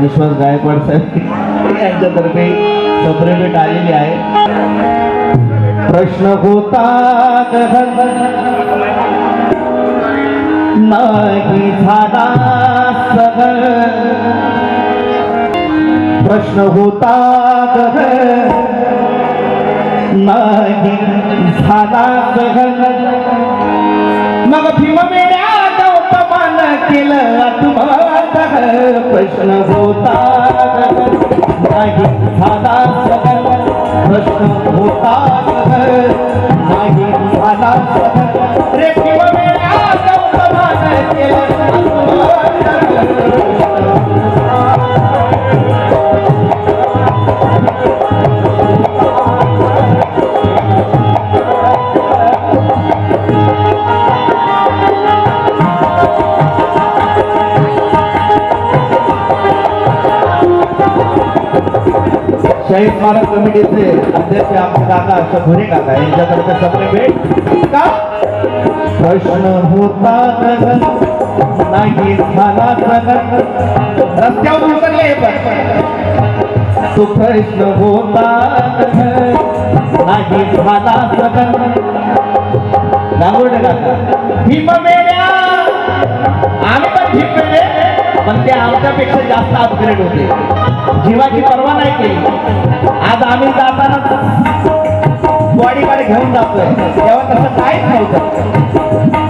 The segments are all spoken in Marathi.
विश्वास गायकवाड साहेब यांच्यातर्फे सप्रेमेट आलेली आहे. प्रश्न होता नाही झाला सगळ. प्रश्न होता नाही झाला सगळ. मग भीम मेळ्या? केलं आत्मवाद प्रश्न होता नाही झाला सगळ प्रश्न होता नाही झाला सगळ शहीद स्मारक कमिटीचे अध्यक्ष आमचे काका शभरे काका यांच्यातर्फे सत्र भेट. का? प्रश्न होता गगन, नाही झाला गगन. रस्त्यावर उतरले पण. तो प्रश्न होता गगन, नाही झाला गगन. नागोडे काका. भीम मेळ्या आम्ही पण भीम मेळ्या पण ते आमच्यापेक्षा जास्त अपग्रेड होते. जीवाची पर्वा नाही केली. आज आम्ही जाताना बॉडीकडे घेऊन जातोय. तेव्हा तसं काहीच नव्हतं.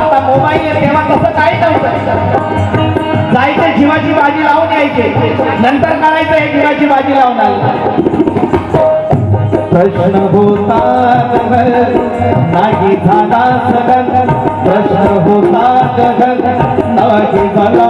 आता मोबाईल आहे तेव्हा तसं काही नव्हतं. जायचं जीवाची बाजी लावून यायचे. नंतर करायचं हे जीवाची बाजी लावून आलं प्रश्न होता नाही झाला सगन प्रश्न होता गगन, नाही झाला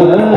Oh,